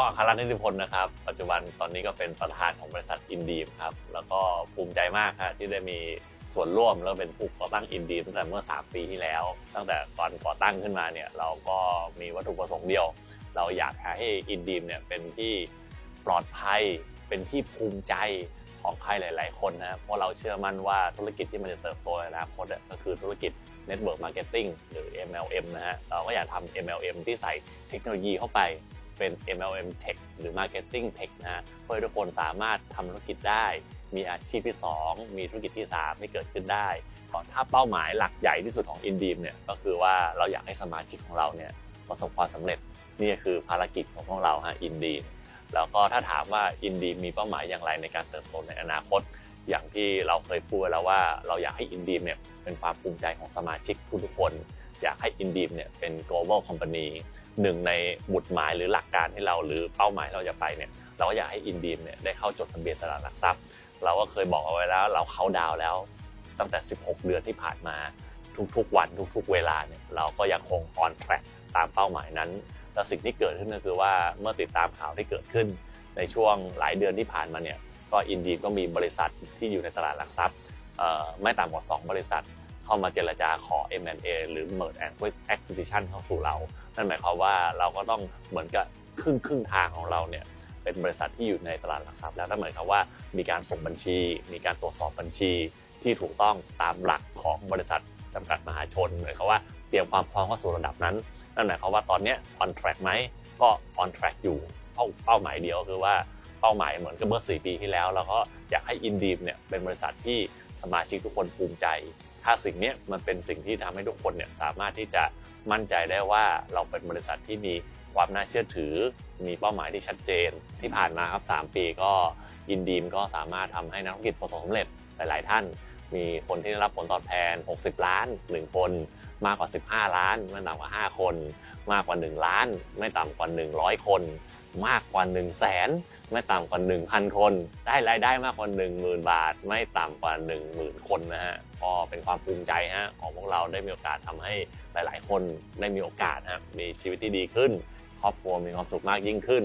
ก็อัครนิติพลนะครับ ปัจจุบันตอนนี้ก็เป็นประธานของบริษัทอินดีมครับ แล้วก็ภูมิใจมากครับที่ได้มีส่วนร่วมแล้วเป็นผู้ก่อตั้งอินดีมตั้งแต่เมื่อ 3 ปีที่แล้ว ตั้งแต่ตอนก่อตั้งขึ้นมาเนี่ยเราก็มีวัตถุประสงค์เดียว เราอยากให้อินดีมเนี่ยเป็นที่ปลอดภัย เป็นที่ภูมิใจของใครหลาย ๆ คนนะครับเพราะเราเชื่อมั่นว่าธุรกิจที่มันจะเติบโตในอนาคตก็คือธุรกิจ Network Marketing หรือ MLM นะฮะเราก็อยากทำ MLM ที่ใส่เทคโนโลยีเข้าไป เป็น MLM Tech หรือ Marketing Tech นะฮะเพื่อทุกคนสามารถทำธุรกิจได้ มีอาชีพที่ 2 มีธุรกิจที่3ที่เกิดขึ้นได้ก่อถ้าเป้าหมายหลักใหญ่ที่สุดของ i n d e e m เนี่ยก็คือว่าเราอยากให้สมาชิกของเราเนี่ยประสบความสำเร็จนี่คือภารกิจของพวกเราฮะ i n d e e m แล้วก็ถ้าถามว่า i n d e e m มีเป้าหมายอย่างไรในการเติบโตในอนาคตอย่างที่เราเคยพูดแล้วว่าเราอยากให้อินดีมเนี่ยเป็นความภูมิใจของสมาชิกทุกๆคน อยากให้อินดีมเนี่ยเป็น global company หนึ่งในบุตรหมายหรือหลักการที่เราหรือเป้าหมายที่เราจะไปเนี่ยเราก็อยากให้อินดีมเนี่ยได้เข้าจดทะเบียนตลาดหลักทรัพย์ เราก็เคยบอกเอาไว้แล้ว เราเข้าดาวแล้ว ตั้งแต่ 16 เดือนที่ผ่านมาทุกๆ วันทุกๆ เวลาเนี่ยเราก็ยังคง on track ตามเป้าหมายนั้นแล้วสิ่งที่เกิดขึ้นก็คือว่าเมื่อติดตามข่าวที่เกิดขึ้น ในช่วงหลายเดือนที่ผ่านมาเนี่ยก็อินดีก็มีบริษัทที่อยู่ในตลาดหลักทรัพย์ไม่ต่ำกว่า 2 บริษัท เข้ามาเจรจาขอ M&A หรือ Merge and Acquisition เข้าสู่เรา นั่นหมายความว่าเราก็ต้องเหมือนกับครึ่งครึ่งทางของเราเนี่ยเป็นบริษัทที่อยู่ในตลาดหลักทรัพย์แล้วนั่นหมายความว่ามีการส่งบัญชี มีการตรวจสอบบัญชีที่ถูกต้องตามหลักของบริษัทจำกัดมหาชนหมายความว่าเตรียมความพร้อมเข้าสู่ระดับนั้น นั่นหมายความว่าตอนนี้ on track ไหมก็ on track อยู่เป้าเป้าหมายเดียวคือว่าเป้าหมายเหมือนกับเมื่อ 4 ปีที่แล้วเราก็อยากให้อินดีมเนี่ยเป็นบริษัทที่สมาชิกทุกคนภูมิใจ ถ้าสิ่งนี้มันเป็นสิ่งที่ทำให้ทุกคนเนี่ยสามารถที่จะมั่นใจได้ว่าเราเป็นบริษัทที่มีความน่าเชื่อถือ มีเป้าหมายที่ชัดเจน ที่ผ่านมาครับ 3 ปีก็อินดีมก็สามารถทำให้นักธุรกิจประสบความสำเร็จหลาย ๆ ท่าน มีคนที่ได้รับผลตอบแทน 60 ล้าน 1 คน มากกว่า 15 ล้าน ไม่ต่ำกว่า 5 คน มากกว่า 1 ล้าน ไม่ต่ำกว่า 100 คน มากกว่า 1 0 0 0 0แสนไม่ต่ำกว่า 1,000 คน ได้รายได้มากกว่า 10,000 บาท ไม่ต่ำกว่า 10,000 คนนะฮะก็เป็นความภูมิใจฮะของพวกเราได้มีโอกาสทำให้หลาย ๆ คนได้มีโอกาสฮะมีชีวิตที่ดีขึ้น ครอบครัวมีความสุขมากยิ่งขึ้น